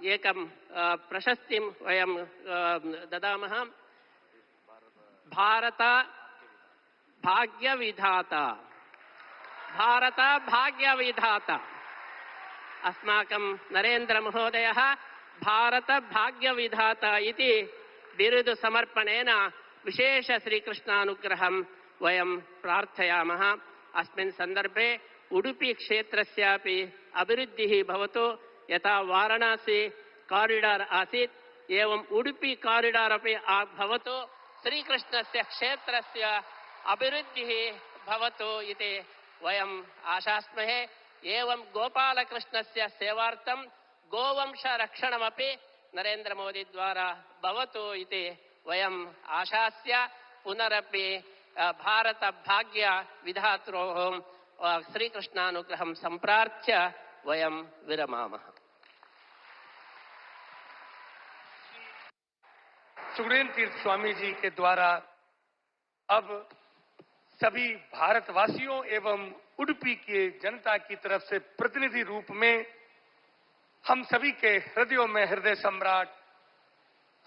एक प्रशस्ति वयं ददा भारत भाग्यविधाता भारत भाग्यविधाता अस्माकं नरेन्द्रमहोदयः भारतभाग्यविधाता इति बिरुदुसमर्पणेन विशेषश्रीकृष्णानुग्रहं वयं प्रार्थयामः अस्मिन् सन्दर्भे उडुपिक्षेत्रस्यापि अभिवृद्धिः अभिवृद्धि यथा वाराणसी कारिडार् आसीत् एवम् उडुपि कारिडार् अपि से श्रीकृष्णस्य क्षेत्रस्य अभिवृद्धिः भवतो इति वयम् आशास्महे एवं गोपालकृष्णस्य सेवार्थं गोवंशरक्षणमपि नरेन्द्रमोदीद्वारा भवतु इति वयम् आशास्य पुनरपि भारतभाग्यविधात्रोः श्रीकृष्णानुग्रहं सम्प्रार्थ्य वयम विरमामः सुरेंद्र तीर्थ स्वामी जी के द्वारा अब सभी भारतवासियों एवं उडुपी के जनता की तरफ से प्रतिनिधि रूप में हम सभी के हृदयों में हृदय सम्राट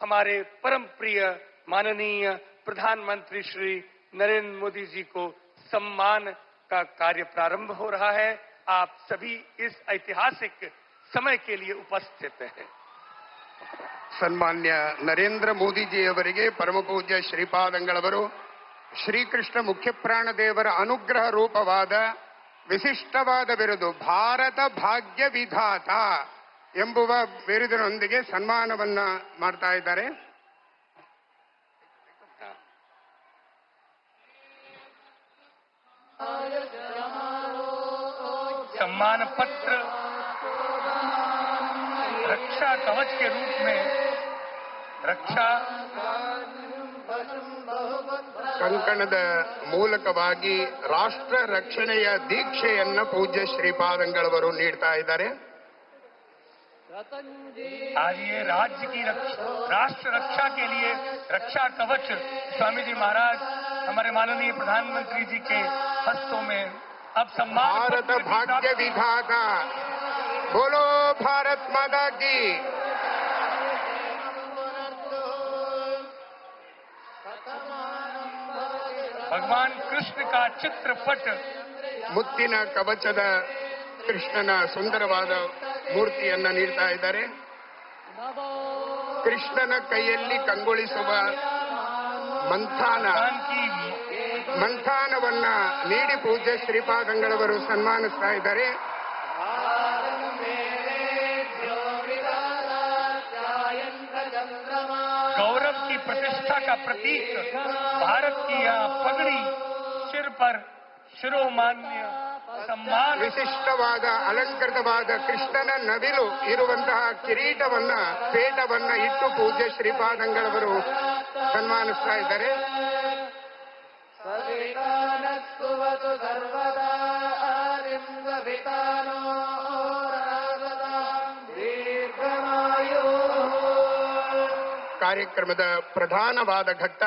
हमारे परम प्रिय माननीय प्रधानमंत्री श्री नरेंद्र मोदी जी को सम्मान का कार्य प्रारंभ हो रहा है आप सभी इस ऐतिहासिक समय के लिए उपस्थित हैं ಸನ್ಮಾನ್ಯ ನರೇಂದ್ರ ಮೋದಿಜಿಯವರಿಗೆ ಪರಮಪೂಜ್ಯ ಶ್ರೀಪಾದಂಗಳವರು ಶ್ರೀಕೃಷ್ಣ ಮುಖ್ಯಪ್ರಾಣ ದೇವರ ಅನುಗ್ರಹ ರೂಪವಾದ ವಿಶಿಷ್ಟವಾದ ಬಿರುದು ಭಾರತ ಭಾಗ್ಯ ವಿಧಾತ ಎಂಬುವ ಬಿರುದಿನೊಂದಿಗೆ ಸನ್ಮಾನವನ್ನ ಮಾಡ್ತಾ ಇದ್ದಾರೆ सम्मान पत्र रक्षा कवच के रूप में रक्षा कवचम भववत् कंकणद मूलकವಾಗಿ ರಾಷ್ಟ್ರ ರಕ್ಷಣೆಯ ದೀಕ್ಷೆಯನ್ನು ಪೂಜ್ಯ ಶ್ರೀಪಾದಂಗಳವರು ನೀಡತಾ ಇದ್ದಾರೆ ರತಂಜಿ ಆದಿ ಈ ರಾಜ್ಯದ ರಕ್ಷ ರಾಷ್ಟ್ರ ರಕ್ಷಣೆ ಕೇಳಿ ರಕ್ಷಾಕವಚ ಸ್ವಾಮೀಜಿ ಮಹಾರಾಜ್ हमारे माननीय प्रधानमंत्री जी के हाथों में ಭಾರತ सम्मान भारत भाग्य विधाता बोलो भारत माता की ಚಿತ್ರಪಟ ಮುತ್ತಿನ ಕವಚದ ಕೃಷ್ಣನ ಸುಂದರವಾದ ಮೂರ್ತಿಯನ್ನ ನೀಡ್ತಾ ಇದ್ದಾರೆ ಕೃಷ್ಣನ ಕೈಯಲ್ಲಿ ಕಂಗೊಳಿಸುವ ಮಂಥಾನ ಮಂಥಾನವನ್ನ ನೀಡಿ ಪೂಜ್ಯ ಶ್ರೀಪಾದಂಗಳವರು ಸನ್ಮಾನಿಸ್ತಾ ಇದ್ದಾರೆ गौरव की प्रतिष्ठा ಭಾರತೀಯ प्रतीक भारत ಶಿರೋಮಾನ್ಯ ವಿಶಿಷ್ಟವಾದ ಅಲಂಕೃತವಾದ ಕೃಷ್ಣನ ನವಿಲು ಇರುವಂತಹ ಕಿರೀಟವನ್ನ ಪೇಟವನ್ನ ಇಟ್ಟು ಪೂಜ್ಯ ಶ್ರೀಪಾದಂಗಳವರು ಸನ್ಮಾನಿಸ್ತಾ ಇದ್ದಾರೆ ಕಾರ್ಯಕ್ರಮದ ಪ್ರಧಾನವಾದ ಘಟ್ಟ